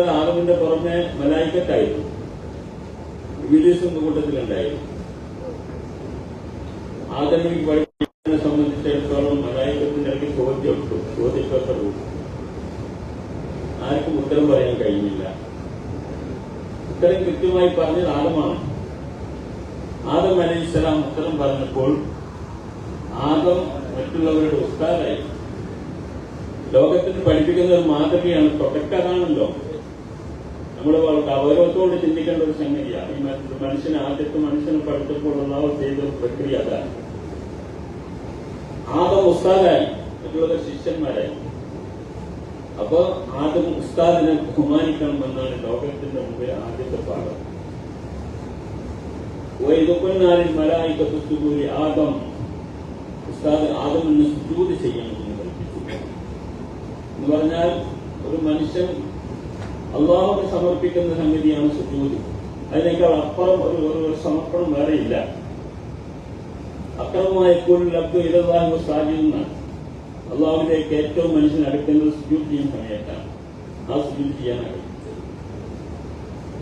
ആദമിന്റെ പുറമെ മലായിക്കത്തായിരുന്നു. വിലീസും കൂട്ടത്തിലുണ്ടായിരുന്നു. ആദമിക്ക് പഠിപ്പിനെ സംബന്ധിച്ചിടത്തോളം മലായിക്കത്തിന്റെ ഇടയ്ക്ക് ചോദ്യമുണ്ട്. ചോദ്യപ്പെട്ടു ആർക്കും ഉത്തരം പറയാൻ കഴിഞ്ഞില്ല. ഉത്തരം കൃത്യമായി പറഞ്ഞത് ആദമാണ്. ആദം അലൈഹി സ്വലാം ഉത്തരം പറഞ്ഞപ്പോൾ ആദം മറ്റുള്ളവരുടെ ഉസ്താദായി. ലോകത്തിന് പഠിപ്പിക്കുന്ന ഒരു മാതൃകയാണ് തുടക്കതാണല്ലോ നമ്മൾ ഗൗരവത്തോട് ചിന്തിക്കേണ്ട ഒരു സംഗതിയാണ് ഈ മനുഷ്യന് ആദ്യത്തെ മനുഷ്യനെ പഠിച്ചപ്പോഴുള്ള ചെയ്ത പ്രക്രിയ അതാണ്. ആദ്യം ഉസ്താദായി മറ്റുള്ളവർ ശിഷ്യന്മാരായി. അപ്പൊ ആദ്യം ഉസ്താദിനെ ബഹുമാനിക്കണമെന്നാണ് ലോകത്തിന്റെ മുമ്പിൽ ആദ്യത്തെ പാഠം. വൈദുക്കുന്നാലിൽ മലായിക്കത്ത് സുജൂരി ആദം ഉസ്താദ് ആദം സുജൂത് ചെയ്യണമെന്ന് ചെയ്യണം എന്ന് പറഞ്ഞാൽ ഒരു മനുഷ്യൻ അള്ളാഹുവിന് സമർപ്പിക്കുന്ന സംഗതിയാണ് സുജൂത് അതിനേക്കാൾ അപ്പുറം ഒരു ഒരു സമർപ്പണം വേറെയില്ല. അക്രമമായ ലബ്ദു ഇരവാഹു സാധ്യതയാണ് അള്ളാഹുവിലേക്ക് ഏറ്റവും മനുഷ്യൻ അടുക്കുന്നത് സുജൂത് ചെയ്യുന്ന സമയത്താണ്. ആ സുജൂത് ചെയ്യാനാണ്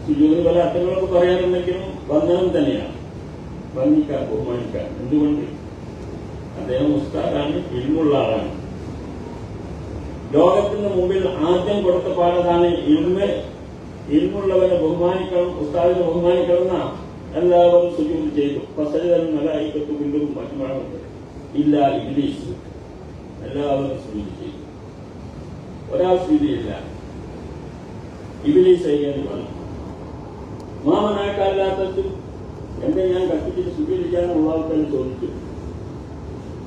സുജൂത് പല അർത്ഥങ്ങളൊക്കെ പറയാറുണ്ടെങ്കിലും ബന്ധനം തന്നെയാണ്. ഭംഗിക്കാൻ ബഹുമാനിക്കാൻ എന്തുകൊണ്ട്? അദ്ദേഹം ഉസ്താദാണ് ഇൽമുള്ള ആളാണ്. ലോകത്തിന് മുമ്പിൽ ആദ്യം കൊടുത്ത പാഠതാണ് ഇൽമ്. ഇൽമുള്ളവരെ ബഹുമാനിക്കണം ഉസ്താദിനെ ബഹുമാനിക്കണം എല്ലാവരും സുജൂത് ചെയ്തു. പസരിതരും നല്ല ഐക്യത്തും വീണ്ടും മറ്റുമാണ് ഇല്ല ഇംഗ്ലീഷ് എല്ലാവരും സുജൂത് ചെയ്തു. ഒരാൾ സ്ഥിതിയില്ല ഇബിലീസ് ചെയ്യേണ്ടി വന്നു. മാമനാക്കാല്ലാത്തത് എന്നെ ഞാൻ കത്തിച്ചിട്ട് സ്വീകരിക്കാനുള്ള ആൾക്കാർ ചോദിച്ചു.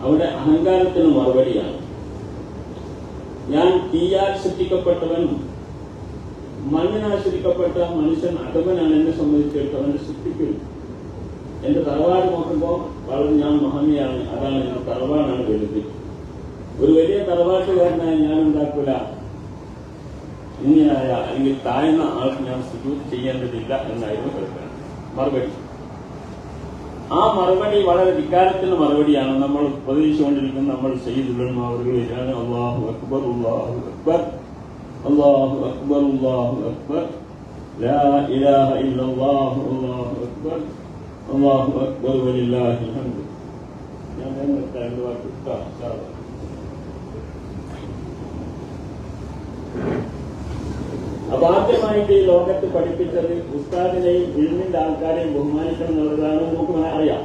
അവിടെ അഹങ്കാരത്തിന് മറുപടിയാണ്. ഞാൻ തീയാൽ സൃഷ്ടിക്കപ്പെട്ടവൻ മണ്ണിനാൽ സൃഷ്ടിക്കപ്പെട്ട മനുഷ്യൻ അടവനാണ് എന്നെ സംബന്ധിച്ചിടത്തോളം സൃഷ്ടിക്കുന്നു. എന്റെ തറവാട് നോക്കുമ്പോൾ വളരെ ഞാൻ മഹമ്മയാണ് അതാണ് എന്റെ തറവാടാണ് വലുത് ഒരു വലിയ തറവാട്ടുകാരനായി ഞാൻ ഉണ്ടാക്കൂല. ഇങ്ങനെയായ അല്ലെങ്കിൽ താഴ്ന്ന ആൾക്ക് ഞാൻ സുജൂത് ചെയ്യേണ്ടതില്ല എന്നായിരുന്നു കേൾക്കാൻ മറുപടി. ആ മറുപടി വളരെ വികാരത്തിന്റെ മറുപടിയാണ് നമ്മൾ ഉപദേശിച്ചുകൊണ്ടിരിക്കുന്ന നമ്മൾ ചെയ്തുകൊള്ളുന്ന അവർക്ക് വരികയാണ് അള്ളാഹു അക്ബർ അള്ളാഹു അക്ബർ അള്ളാഹു അക്ബർ അള്ളാഹു അക്ബർ. ഞാൻ ആദ്യമായിട്ട് ഈ ലോകത്ത് പഠിപ്പിച്ചത് ഉസ്താദിനെയും ഇൽമിന്റെ ആൾക്കാരെയും ബഹുമാനിക്കണം എന്നുള്ളതാണ് നമുക്ക് അറിയാം.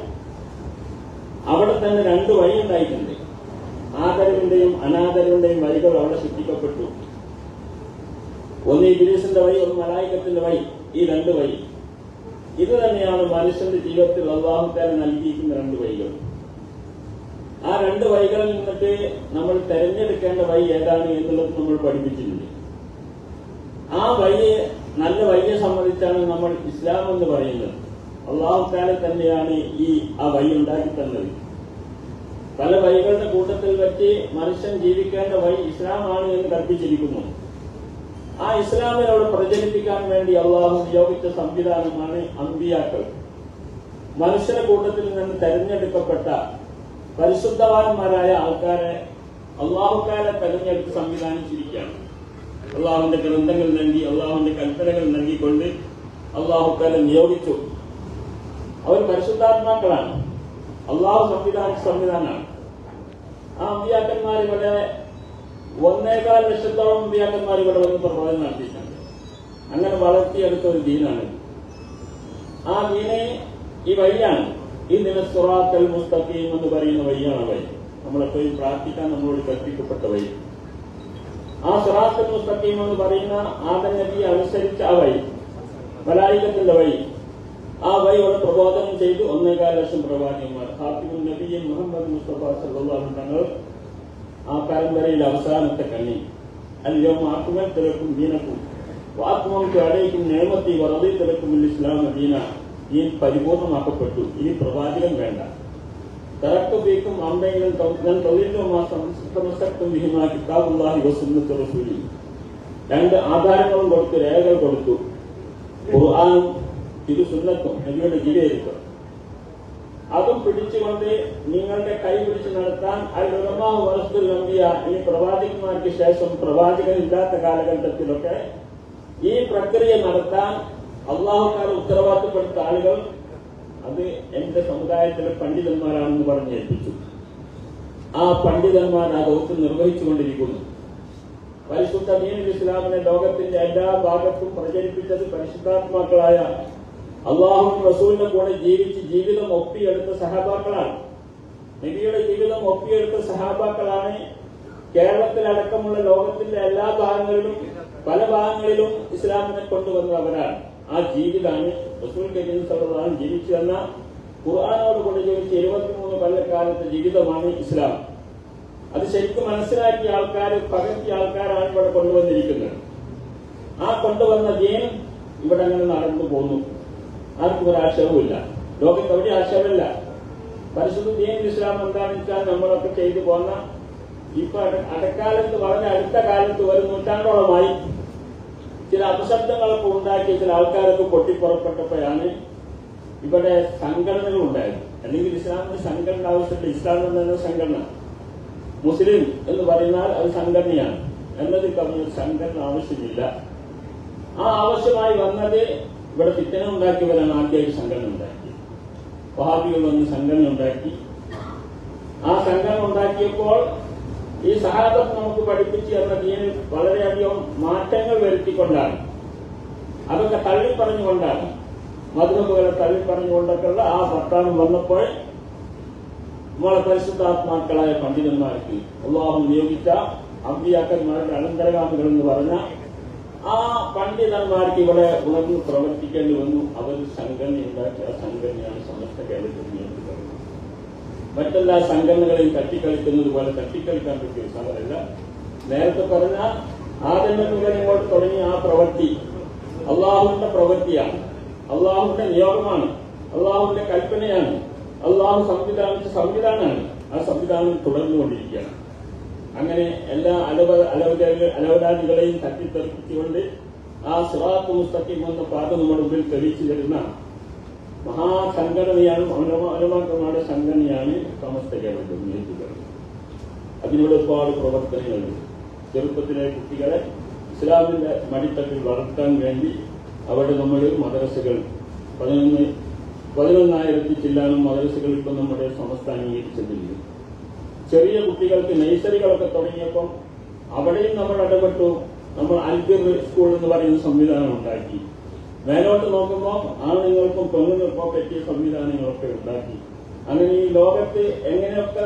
അവിടെ തന്നെ രണ്ട് വഴി ഉണ്ടായിട്ടുണ്ട് ആദരവിന്റെയും അനാദരവിന്റെയും വഴികൾ അവിടെ സൃഷ്ടിക്കപ്പെട്ടു ഒന്ന് ഇബിലീസിന്റെ വഴി ഒന്ന് മലായിക്കത്തിന്റെ വഴി ഈ രണ്ട് വഴി. ഇത് തന്നെയാണ് മനുഷ്യന്റെ ജീവിതത്തിൽ അള്ളാഹുക്കാരൻ നൽകിയിരിക്കുന്ന രണ്ട് വഴികൾ. ആ രണ്ട് വഴികളിൽ നിന്നിട്ട് നമ്മൾ തെരഞ്ഞെടുക്കേണ്ട വഴി ഏതാണ് എന്നുള്ളത് നമ്മൾ പഠിപ്പിച്ചിട്ടുണ്ട്. ആ വഴിയെ നല്ല വഴിയെ സംബന്ധിച്ചാണ് നമ്മൾ ഇസ്ലാം എന്ന് പറയുന്നത്. അള്ളാഹുക്കാലെ തന്നെയാണ് ഈ ആ വഴി ഉണ്ടാക്കി തന്നത്. പല വഴികളുടെ കൂട്ടത്തിൽ വെച്ച് മനുഷ്യൻ ജീവിക്കേണ്ട വഴി ഇസ്ലാമാണ് എന്ന് കൽപ്പിച്ചിരിക്കുന്നു. ആ ഇസ്ലാമിനെ അവിടെ പ്രചരിപ്പിക്കാൻ വേണ്ടി അള്ളാഹു നിയോഗിച്ച സംവിധാനമാണ് അമ്പിയാക്കൾ. മനുഷ്യരുടെ കൂട്ടത്തിൽ നിന്ന് തെരഞ്ഞെടുക്കപ്പെട്ട പരിശുദ്ധവാന്മാരായ ആൾക്കാരെ അള്ളാഹുക്കാരെ തെരഞ്ഞെടുത്ത് സംവിധാനിച്ചിരിക്കുകയാണ്. അള്ളാഹുവിന്റെ ഗ്രന്ഥങ്ങൾ നൽകി അള്ളാഹുവിന്റെ കൽപ്പനകൾ നൽകിക്കൊണ്ട് അള്ളാഹുക്കാരെ നിയോഗിച്ചു. അവർ പരിശുദ്ധാത്മാക്കളാണ്. അള്ളാഹു സംവിധാന സംവിധാനമാണ്. ആ അമ്പിയാക്കന്മാർ ഇവിടെ ഒന്നേകാൽ ലക്ഷത്തോളം അമ്പിയാക്കന്മാർ ഇവിടെ വന്ന് പ്രബോധനം നടത്തിയിട്ടുണ്ട്. അങ്ങനെ വളർത്തിയെടുത്ത ഒരു ദീനാണ്. ആ ദീനെ ഈ വഴിയാണ്. ഈ ദിന സുറാത്തൽ മുസ്തഖീം എന്ന് പറയുന്ന വഴിയാണ് വഴി. നമ്മളെപ്പോഴും പ്രാർത്ഥിക്കാൻ നമ്മളോട് കൽപ്പിക്കപ്പെട്ട വഴി. ആ സുറാത്തൽ മുസ്തഖീം എന്ന് പറയുന്ന ആദം നബിയെ അനുസരിച്ച ആ വഴി മലായികത്തിന്റെ വഴി ആ വഴി അവിടെ പ്രബോധനം ചെയ്ത് ഒന്നേകാൽ ലക്ഷം പ്രവാചകന്മാർ. ഹാത്തിമുൻ നബിയും മുഹമ്മദ് മുസ്തഫ സല്ലാഹു തങ്ങൾ ആ പരമ്പരയിൽ അവസാനത്തെ കണ്ണി അല്ലയോ ആക്കുമൽ തിരക്കും ദീനക്കും വാത്മക്ക് അടയിക്കും നിയമത്തി വറതി തിരക്കും ഇസ്ലാം ദീന. ഈ പരിപൂർണമാക്കപ്പെട്ടു. ഇനി പ്രവാചകൻ വേണ്ട. തറക്കബീക്കും تضلوا ما മാസം بهما كتاب الله وسنة റസൂലി. രണ്ട് ആധാരങ്ങളും കൊടുത്ത് രേഖകൾ കൊടുത്തു. ഖുർആാനും ഇത് സുന്നത്തും നബിയുടെ ജീവിതം അതും പിടിച്ചുകൊണ്ട് നിങ്ങളുടെ കൈ പിടിച്ച് നടത്താൻ അൽമാഹു വസ്തു നമ്പിയ ഈ പ്രവാചകന്മാർക്ക് ശേഷം പ്രവാചകൻ ഇല്ലാത്ത കാലഘട്ടത്തിലൊക്കെ ഈ പ്രക്രിയ നടത്താൻ അള്ളാഹുക്കാർ ഉത്തരവാദിത്തപ്പെടുത്ത ആളുകൾ അത് എന്റെ സമുദായത്തിലെ പണ്ഡിതന്മാരാണെന്ന് പറഞ്ഞ് ഏൽപ്പിച്ചു. ആ പണ്ഡിതന്മാർ ആ ദൗത്യം നിർവഹിച്ചുകൊണ്ടിരിക്കുന്നു. പരിശുദ്ധ ദീനുൽ ഇസ്ലാമിനെ ലോകത്തിന്റെ എല്ലാ ഭാഗത്തും പ്രചരിപ്പിച്ചത് പരിശുദ്ധാത്മാക്കളായ അള്ളാഹു റസൂലിന്റെ കൂടെ ജീവിച്ച് ജീവിതം ഒപ്പിയെടുത്ത സഹാബാക്കളാണ്. നബിയുടെ ജീവിതം ഒപ്പിയെടുത്ത സഹാബാക്കളാണ് കേരളത്തിലടക്കമുള്ള ലോകത്തിന്റെ എല്ലാ ഭാഗങ്ങളിലും പല ഭാഗങ്ങളിലും ഇസ്ലാമിനെ കൊണ്ടുവന്നവരാണ്. ആ ജീവിതമാണ്. റസൂൽ കരീം ജീവിച്ചു തന്ന ഖുർആാനോട് കൊണ്ട് ജീവിച്ച ഇരുപത്തിമൂന്ന് കൊല്ലക്കാലത്തെ ജീവിതമാണ് ഇസ്ലാം. അത് ശരിക്കും മനസ്സിലാക്കിയ ആൾക്കാർ പകർത്തിയ ആൾക്കാരാണ് ഇവിടെ കൊണ്ടുവന്നിരിക്കുന്നത്. ആ കൊണ്ടുവന്ന ഗെയിം ഇവിടെ അങ്ങനെ നടന്നു പോന്നു. ആർക്കും ഒരു ആക്ഷേപമില്ല ലോകത്ത് എവിടെ ആക്ഷേപമില്ല. പരിശുദ്ധ ദീൻ ഇസ്ലാം എന്താണെന്ന് വെച്ചാൽ നമ്മളൊക്കെ ചെയ്തു പോന്ന ഇപ്പൊ അട- അടക്കാലത്ത് വളരെ അടുത്ത കാലത്ത് ഒരു നൂറ്റാണ്ടോളമായി ചില അപശബ്ദങ്ങളൊക്കെ ഉണ്ടാക്കിയ ചില ആൾക്കാരൊക്കെ പൊട്ടിപ്പുറപ്പെട്ടപ്പോഴാണ് ഇവിടെ സംഘടനകൾ ഉണ്ടായത്. അല്ലെങ്കിൽ ഇസ്ലാമിന് സംഘടന ആവശ്യമില്ല ഇസ്ലാം എന്ന സംഘടന. മുസ്ലിം എന്ന് പറയുന്നാൽ അത് സംഘടനയാണ്. എന്നതിൽ പറഞ്ഞ സംഘടന ആവശ്യമില്ല. ആ ആവശ്യമായി വന്നത് ഇവിടെ ഫിത്തന ഉണ്ടാക്കിയവരാണ് ആദ്യമായിട്ട് സംഘടന ഉണ്ടാക്കി. വഹാബികൾ വന്ന് സംഘടന ഉണ്ടാക്കി. ആ സംഘടന ഉണ്ടാക്കിയപ്പോൾ ഈ സഹാബത്ത് നമുക്ക് പഠിപ്പിച്ചു തന്ന ദീനിൽ വളരെയധികം മാറ്റങ്ങൾ വരുത്തിക്കൊണ്ടാണ്. അതൊക്കെ തള്ളി പറഞ്ഞുകൊണ്ടാണ് മധുരമുകളെ തള്ളി പറഞ്ഞുകൊണ്ടൊക്കെയുള്ള ആ ഭർത്താവ് വന്നപ്പോൾ നമ്മളെ പരിശുദ്ധാത്മാക്കളായ പണ്ഡിതന്മാർക്ക് അള്ളാഹു നിയോഗിച്ച അമ്പിയാക്കന്മാരുടെ അനന്തരഗാമികൾ എന്ന് പറഞ്ഞ ആ പണ്ഡിതന്മാർക്ക് ഇവിടെ ഉണർന്ന് പ്രവർത്തിക്കേണ്ടി വന്നു. അവർ സംഘടന ഉണ്ടാക്കിയ സംഘടനയാണ് സമസ്ത കേരളത്തിൽ നിയന്ത്രിക്കുന്നത് മറ്റെല്ലാ സംഘടനകളെയും തട്ടിക്കളിക്കുന്നത് പോലെ തട്ടിക്കളിക്കാൻ പറ്റിയ ഒരു സമരമല്ല. നേരത്തെ പറഞ്ഞ ആദ്യം ഇങ്ങോട്ട് തുടങ്ങിയ ആ പ്രവൃത്തി അള്ളാഹുവിന്റെ പ്രവൃത്തിയാണ്. അള്ളാഹുവിന്റെ നിയോഗമാണ്. അള്ളാഹുവിന്റെ കൽപ്പനയാണ്. അള്ളാഹു സംവിധാനിച്ച സംവിധാനമാണ്. ആ സംവിധാനം തുടർന്നുകൊണ്ടിരിക്കുകയാണ്. അങ്ങനെ എല്ലാ അലവ അലവരാജികളെയും തട്ടിത്തെറിപ്പിച്ചുകൊണ്ട് ആ സിറാത്ത് മുസ്തഖിം എന്ന പാത നമ്മുടെ മുമ്പിൽ തെളിയിച്ചു തരുന്ന മഹാസംഘടനയാണ് അനുമാക്കളുടെ സംഘടനയാണ് സമസ്ത കേരളത്തിൽ നിയന്ത്രിക്കുന്നത് അതിനുള്ള ഒരുപാട് പ്രവർത്തനങ്ങളുണ്ട്. ചെറുപ്പത്തിലെ കുട്ടികളെ ഇസ്ലാമിന്റെ മടിത്തട്ടിൽ വളർത്താൻ വേണ്ടി അവിടെ നമ്മൾ മദ്രസകൾ പതിനൊന്ന് പതിനൊന്നായിരത്തി ചില്ലാനും മദ്രസകൾ ഇപ്പം നമ്മുടെ സമസ്ത അംഗീകരിച്ചിട്ടില്ല ചെറിയ കുട്ടികൾക്ക് നഴ്സറികളൊക്കെ തുടങ്ങിയപ്പം അവിടെയും നമ്മൾ ഇടപെട്ടു. നമ്മൾ അൽബിർ സ്കൂൾ എന്ന് പറയുന്ന സംവിധാനം ഉണ്ടാക്കി. മേലോട്ട് നോക്കുമ്പോൾ ആണുങ്ങൾക്കും പെണ്ണുങ്ങൾക്കും പറ്റിയ സംവിധാനങ്ങളൊക്കെ ഉണ്ടാക്കി. അങ്ങനെ ഈ ലോകത്ത് എങ്ങനെയൊക്കെ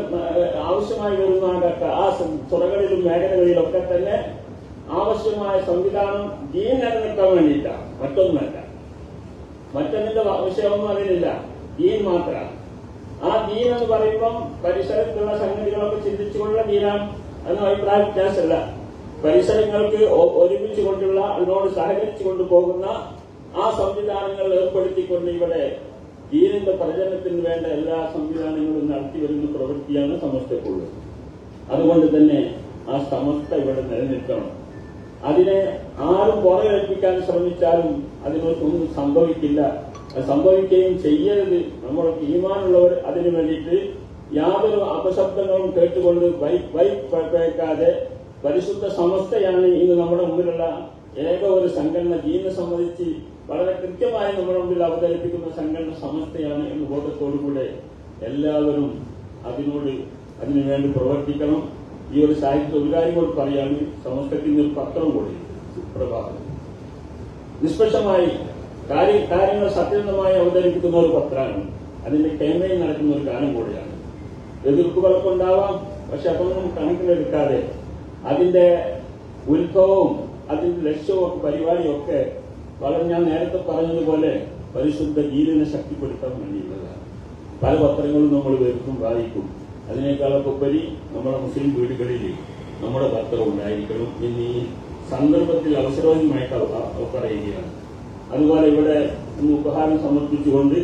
ആവശ്യമായി വരുന്ന ആ തുറകളിലും മേഖലകളിലൊക്കെ തന്നെ ആവശ്യമായ സംവിധാനം ജീൻ നിലനിർത്താൻ വേണ്ടിയിട്ടാണ് മറ്റൊന്നുമല്ല. മറ്റൊന്നിന്റെ വിഷയമൊന്നും അതിനില്ല ദീൻ മാത്രമാണ് ആ ദീൻ എന്ന് പറയുമ്പം പരിസരത്തുള്ള സംഗതികളൊക്കെ ചിന്തിച്ചുകൊണ്ടുള്ള ദീനാണ്. അതിന് അഭിപ്രായ വ്യത്യാസമല്ല. പരിസരങ്ങൾക്ക് ഒരുമിച്ച് കൊണ്ടുള്ള അതിനോട് സഹകരിച്ചുകൊണ്ട് പോകുന്ന ആ സംവിധാനങ്ങൾ ഏർപ്പെടുത്തിക്കൊണ്ട് ഇവിടെ ദീനിന്റെ പ്രചരണത്തിന് വേണ്ട എല്ലാ സംവിധാനങ്ങളും നടത്തി വരുന്ന പ്രവൃത്തിയാണ് സമസ്തക്കുള്ളത് അതുകൊണ്ട് തന്നെ ആ സമസ്ത ഇവിടെ നിലനിൽക്കണം അതിനെ ആരും പുറകേൽപ്പിക്കാൻ ശ്രമിച്ചാലും അതിനൊന്നും സംഭവിക്കില്ല സംഭവിക്കുകയും ചെയ്യരുത് നമ്മൾ തീരുമാനമുള്ളവർ അതിനു വേണ്ടിയിട്ട് യാതൊരു അപശബ്ദങ്ങളും കേട്ടുകൊണ്ട് വൈ- വൈപ്പേക്കാതെ പരിശുദ്ധ സമസ്തയാണ് ഇന്ന് നമ്മുടെ മുമ്പിലുള്ള ഏക ഒരു സംഘടന ജീവിതം സംബന്ധിച്ച് വളരെ കൃത്യമായി നമ്മുടെ മുമ്പിൽ അവതരിപ്പിക്കുന്ന സംഘടന സമസ്തയാണ് എന്ന ബോധത്തോടുകൂടെ എല്ലാവരും അതിനോട് അതിനുവേണ്ടി പ്രവർത്തിക്കണം. ഈ ഒരു സാഹിത്യ കൂടി പറയാണ് സമസ്തത്തിന് പത്രം കൂടി. സുപ്രഭാതം. നിഷ്പക്ഷമായി കാര്യ കാര്യങ്ങൾ സത്യസന്ധമായി അവതരിപ്പിക്കുന്ന ഒരു പത്രമാണ്. അതിന്റെ ക്യാമ്പയിൻ നടക്കുന്ന ഒരു കാലം കൂടിയാണ്. എതിർപ്പുകളൊക്കെ ഉണ്ടാവാം പക്ഷെ അതൊന്നും കണക്കിലെടുക്കാതെ അതിന്റെ ഉത്ഭവവും അതിന്റെ ലക്ഷ്യവും ഒക്കെ പരിപാടിയും ഒക്കെ വളരെ ഞാൻ നേരത്തെ പറഞ്ഞതുപോലെ പരിശുദ്ധ ജീവനെ ശക്തിപ്പെടുത്താൻ വേണ്ടിയുള്ളതാണ്. പല പത്രങ്ങളും നമ്മൾ വരുത്തും വായിക്കും. അതിനേക്കാളൊക്കെ ഉപരി നമ്മുടെ മുസ്ലിം വീടുകളിൽ നമ്മുടെ പത്രം ഉണ്ടായിരിക്കണം എന്നീ സന്ദർഭത്തിൽ അവസരവുമായിട്ട് അവ- അവ പറയുകയാണ്. അതുപോലെ ഇവിടെ ഉപഹാരം സമർപ്പിച്ചുകൊണ്ട്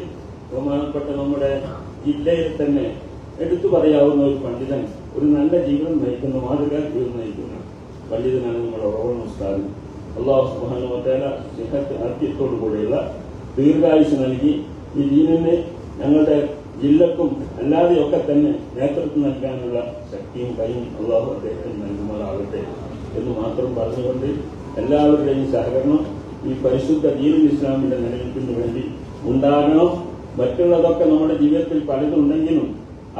ബഹുമാനപ്പെട്ട നമ്മുടെ ജില്ലയിൽ തന്നെ എടുത്തു പറയാവുന്ന ഒരു പണ്ഡിതൻ ഒരു നല്ല ജീവിതം നയിക്കുന്ന മാതൃകാ ജീവിതം നയിക്കുന്ന. പണ്ഡിതനാണ് നമ്മുടെ ഉറവൺ ഉസ്താദ് അള്ളാഹു സുബാനുവത്തേല സ്നേഹത്തെ ആദ്യത്തോടു കൂടെയുള്ള ദീർഘായുസ് നൽകി ഈ ദീനിനെ ഞങ്ങളുടെ ജില്ലക്കും അല്ലാതെയൊക്കെ തന്നെ നേതൃത്വം നൽകാനുള്ള ശക്തിയും കൈയും അള്ളാഹു അദ്ദേഹത്തിന് നൽകുമാറാകട്ടെ എന്ന് മാത്രം പറഞ്ഞുകൊണ്ട് എല്ലാവരുടെയും സഹകരണം ഈ പരിശുദ്ധ ദീനുൽ ഇസ്ലാമിന്റെ നിലനിൽപ്പിന് വേണ്ടി ഉണ്ടാകണം. മറ്റുള്ളതൊക്കെ നമ്മുടെ ജീവിതത്തിൽ പലതുണ്ടെങ്കിലും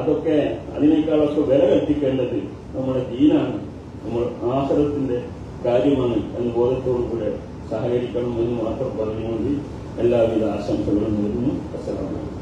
അതൊക്കെ അതിനേക്കാളൊക്കെ വില കൽപ്പിക്കേണ്ടത് നമ്മുടെ ദീനാണ്. നമ്മൾ ആഹ്റത്തിന്റെ കാര്യമാണ് എന്ന ബോധത്തോടു കൂടെ സഹകരിക്കണം എന്ന് മാത്രം പറഞ്ഞുകൊണ്ട് എല്ലാവിധ ആശംസകളും നേരുന്നു. അസ്സലാമു അലൈക്കും.